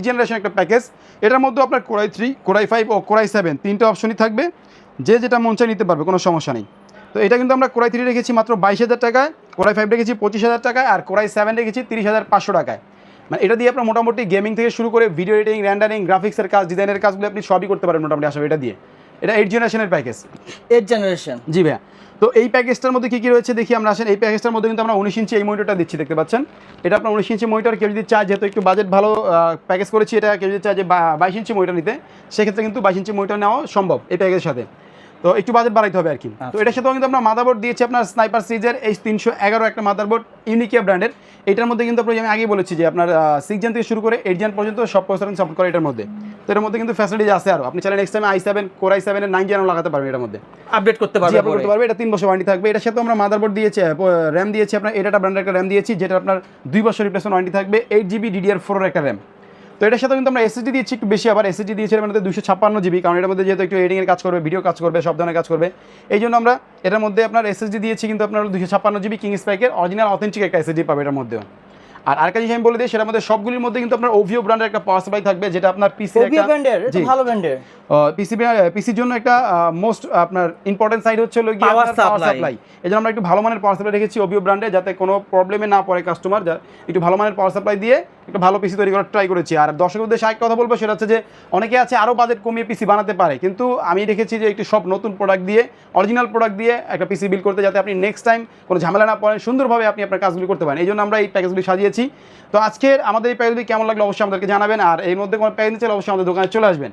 Eight generation একটা package এটার মধ্যে আপনার core i three core i five O core i seven তিনটে অপশনই থাকবে। যে যেটা মন চাই নিতে পারবে, কোনো সমস্যা নেই। তো এটা কিন্তু আমরা কোরাই থ্রি রেখেছি মাত্র বাইশ হাজার টাকায় কোরাই ফাইভ রেখেছি পঁচিশ হাজার টাকায় আর কোরাই সেভেন রেখেছি তিরিশ হাজার পাঁচশো টাকায়। মানে এটা দিয়ে আপনার মোটামুটি গেমিং থেকে শুরু করে ভিডিও এডিটিং র্যান্ডারিং গ্রাফিক্সের কাজ ডিজাইনের কাজগুলো আপনি সবই করতে পারেন মোটামুটি আসবে এটা দিয়ে। এটা এইট জেনারেশনের প্যাকেজ এইট জেনারেশন জি ভাইয়া। তো এই প্যাকেজটার মধ্যে কী কী রয়েছে দেখি আমরা আসেন। এই প্যাকেজটার মধ্যে কিন্তু আমরা উনিশ ইঞ্চি এই মনিটরটা দিচ্ছি দেখতে পাচ্ছেন? এটা আপনার উনিশ ইঞ্চি মনিটর কেউ যদি চায় যেহেতু একটু বাজেট ভালো প্যাকেজ করেছি এটা কেউ যদি চায় যে বাইশ ইঞ্চি মনিটর নিতে সেক্ষেত্রে কিন্তু বাইশ ইঞ্চি মনিটর নেওয়া সম্ভব এই প্যাকেজের সাথে। তো একটু বাজেট বাড়াইতে হবে আর কি। তো এটার সাথেও কিন্তু আমরা মাদারবোর্ড দিয়েছি আপনার স্নাইপার সিরিজের এই তিনশো এগারো একটা মাদারবোর্ড ইউনিকিয়া ব্র্যান্ডের এটার মধ্যে কিন্তু আপনার আমি আগেই বলেছি যে আপনার সিক্স জেন থেকে শুরু করে এইট জেন পর্যন্ত সব প্রসেসর সাপোর্ট করে এটার মধ্যে। তো এটার মধ্যে কিন্তু ফ্যাসিলিটি আছে আরও আপনি চাইলে next time I seven core I সেভেনের নাইন জেনও লাগাতে পারবেন এটার মধ্যে। আপডেট করতে পারবে আপনি করতে পারবে। এটা তিন বছর ওয়ারেন্টি থাকবে। এটার সাথে আমরা মাদারবোর্ড দিয়েছি র্যাম দিয়েছি আপনার এটা ব্র্যান্ডের একটা র্যাম দিয়েছি যেটা আপনার দুই বছর রিপ্লেসমেন্ট ওয়ারেন্টি থাকবে। এইট জিবি ডিডিআর ফোরের একটা র্যাম তো এটার সাথে কিন্তু আমরা এসএসডি দিয়েছি একটু বেশি আবার এসএসডি দিয়েছি এর মধ্যে দুশো ছাপ্পান্ন জিবি কারণ এটার মধ্যে যেহেতু একটু এডিংয়ের কাজ করবে ভিডিও কাজ করবে সব ধরনের কাজ করবে। এই জন্য আমরা এটার মধ্যে আপনার এসএসডি দিয়েছি কিন্তু আপনার দুশো ছাপ্পান্ন জিবি কিং স্পাইকের অরিজিনাল অথেন্টিক একটা এসএসডি পাবে এটার মধ্যেও। আর আরেকটা জিনিস আমি বলে দিই সেটার মধ্যে সবগুলির মধ্যে কিন্তু আপনার ওভিও ব্র্যান্ডের একটা পাওয়ার সাপ্লাই থাকবে যেটা আপনার পিসি ওবিও ব্র্যান্ডের ভালো ব্র্যান্ডের পিসি পিসির জন্য একটা মোস্ট আপনার ইম্পর্টেন্ট সাইড হচ্ছে হলো গিয়ে পাওয়ার সাপ্লাই এই জন্য আমরা একটু ভালো মানের পাওয়ার সাপ্লাই রেখেছি ওবিও ব্র্যান্ডে যাতে কোনো প্রবলেমে না পড়ে কাস্টমার যা একটু ভালো মানের পাওয়ার সাপ্লাই দিয়ে একটু ভালো পিসি তৈরি করার ট্রাই করেছি। আর দর্শকের উদ্দেশ্যে আরেকটা কথা বলব, সেটা হচ্ছে যে অনেকে আছে আরও বাজেট কমিয়ে পিসি বানাতে পারে, কিন্তু আমি দেখেছি যে একটি সব নতুন প্রোডাক্ট দিয়ে অরিজিনাল প্রোডাক্ট দিয়ে একটা পিসি বিল করতে যাতে আপনি নেক্সট টাইম কোনো ঝামেলা না পড়েন, সুন্দরভাবে আপনি আপনার কাজগুলি করতে পারেন। এই জন্য আমরা এই প্যাকেজগুলি সাজিয়েছি। তো আজকের আমাদের এই প্যাকেজগুলি কেমন লাগল অবশ্যই আমাদেরকে জানাবেন, আর এর মধ্যে কোনো প্যাকেজ চাইলে অবশ্যই আমাদের দোকানে চলে আসবেন।